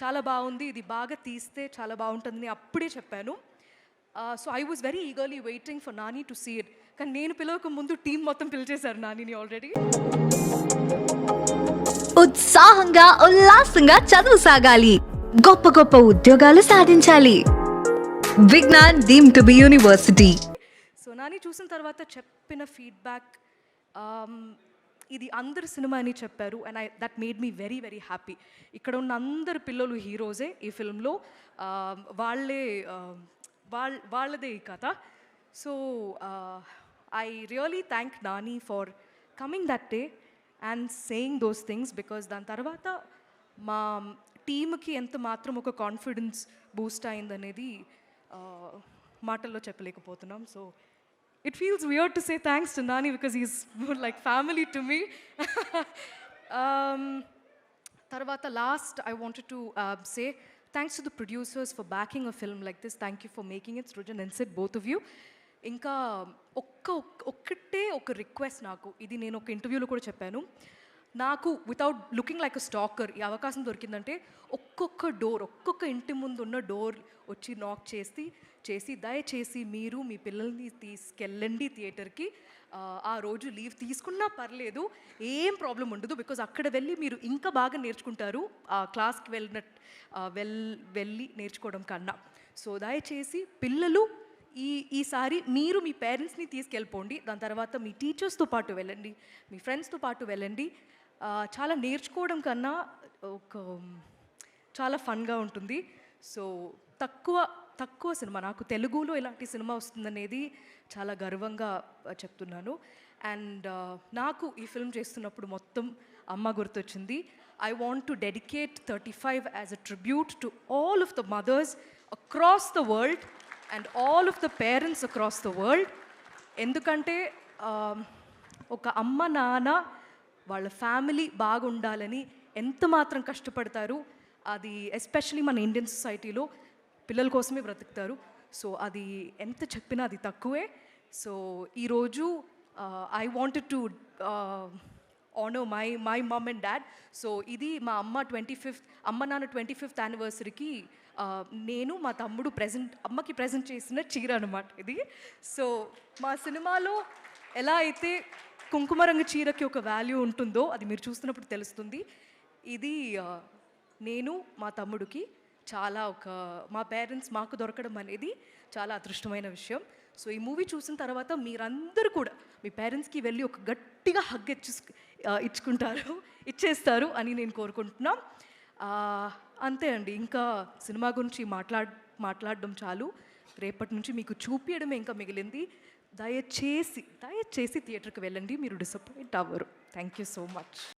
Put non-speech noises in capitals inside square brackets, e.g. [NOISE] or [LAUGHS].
చాలా బాగుంది ఇది బాగా తీస్తే చాలా బాగుంటుందని అప్పుడే చెప్పాను. So I was very eagerly waiting for Nani to see it కానీ నేను పిలవక ముందు టీం మొత్తం పిలిచేశారు నానిని ఆల్రెడీ ఉత్సాహంగా ఉల్లాసంగా చదువు సాగాలి. గొప్ప గొప్ప ఉద్యోగాలు సాధించాలి. Vignan deemed to be university. So Nani చూసిన తర్వాత చెప్పిన ఫీడ్బ్యాక్ ఇది అందరు సినిమా అని చెప్పారు and I that made me very very happy ఇక్కడ ఉన్న అందరు పిల్లలు హీరోసే ఈ ఫిల్మ్లో. వాళ్ళే వాళ్ళ వాళ్ళదే ఈ కథ. So I really thank Nani for coming that day and saying those things because దాని తర్వాత మా టీమ్కి ఎంత మాత్రం ఒక కాన్ఫిడెన్స్ బూస్ట్ అయిందనేది మాటల్లో చెప్పలేకపోతున్నాం. So it feels weird to say thanks to Nani because is like family to me [LAUGHS] Um, తర్వాత last I wanted to say thanks to the producers for backing a film like this thank you for making it Srujan and set both of you ఇంకా ఒక్క ఒక్క- ఒక్కటే ఒక request నాకు ఇది నేను ఒక ఇంటర్వ్యూలో కూడా చెప్పాను నాకు without looking like a stalker ఈ అవకాశం దొరికిందంటే ఒక్కొక్క డోర్ ఒక్కొక్క ఇంటి ముందు ఉన్న డోర్ వచ్చి నాక్ చేసి చేసి దయచేసి మీరు మీ పిల్లల్ని తీసుకెళ్ళండి థియేటర్కి ఆ, రోజు లీవ్ తీసుకున్నా పర్లేదు ఏం ప్రాబ్లం ఉండదు బికాజ్ అక్కడ వెళ్ళి మీరు ఇంకా బాగా నేర్చుకుంటారు. ఆ క్లాస్కి వెళ్ళిన వెల్ వెళ్ళి నేర్చుకోవడం కన్నా. సో దయచేసి పిల్లలు ఈ ఈసారి మీరు మీ పేరెంట్స్ని తీసుకెళ్ళిపోండి. దాని తర్వాత మీ టీచర్స్తో పాటు వెళ్ళండి మీ ఫ్రెండ్స్తో పాటు వెళ్ళండి. చాలా నేర్చుకోవడం కన్నా ఒక చాలా ఫన్గా ఉంటుంది. సో తక్కువ తక్కువ సినిమా నాకు తెలుగులో ఇలాంటి సినిమా వస్తుందనేది చాలా గర్వంగా చెప్తున్నాను. అండ్ నాకు ఈ ఫిల్మ్ చేస్తున్నప్పుడు మొత్తం అమ్మ గుర్తొచ్చింది. I want to dedicate thirty five as a tribute to all of the mothers across the world and all of the parents across the world. ఎందుకంటే ఒక అమ్మ నాన్న వాళ్ళ ఫ్యామిలీ బాగుండాలని ఎంత మాత్రం కష్టపడతారు అది ఎస్పెషలీ మన ఇండియన్ సొసైటీలో పిల్లల కోసమే బ్రతుకుతారు. సో అది ఎంత చెప్పినా అది తక్కువే. సో ఈరోజు I wanted to honour my my mum and dad so ఇది మా అమ్మ ట్వంటీ ఫిఫ్త్ అమ్మ నాన్న ట్వంటీ ఫిఫ్త్ యానివర్సరీకి నేను మా తమ్ముడు ప్రజెంట్ అమ్మకి ప్రజెంట్ చేసిన చీర అనమాట ఇది. సో మా సినిమాలో ఎలా అయితే కుంకుమ రంగు చీరకి ఒక వాల్యూ ఉంటుందో అది మీరు చూస్తున్నప్పుడు తెలుస్తుంది. ఇది నేను మా తమ్ముడికి చాలా ఒక మా పేరెంట్స్ మాకు దొరకడం అనేది చాలా అదృష్టమైన విషయం. సో ఈ మూవీ చూసిన తర్వాత మీరందరూ కూడా మీ పేరెంట్స్కి వెళ్ళి ఒక గట్టిగా హగ్ ఇచ్చు ఇచ్చుకుంటారు ఇచ్చేస్తారు అని నేను కోరుకుంటున్నాం. అంతే అండి. ఇంకా సినిమా గురించి మాట్లాడ్ మాట్లాడడం చాలు. రేపటి నుంచి మీకు చూపించడమే ఇంకా మిగిలింది. దయచేసి దయచేసి థియేటర్కి వెళ్ళండి మీరు డిసప్పాయింట్ అవ్వరు. Thank you so much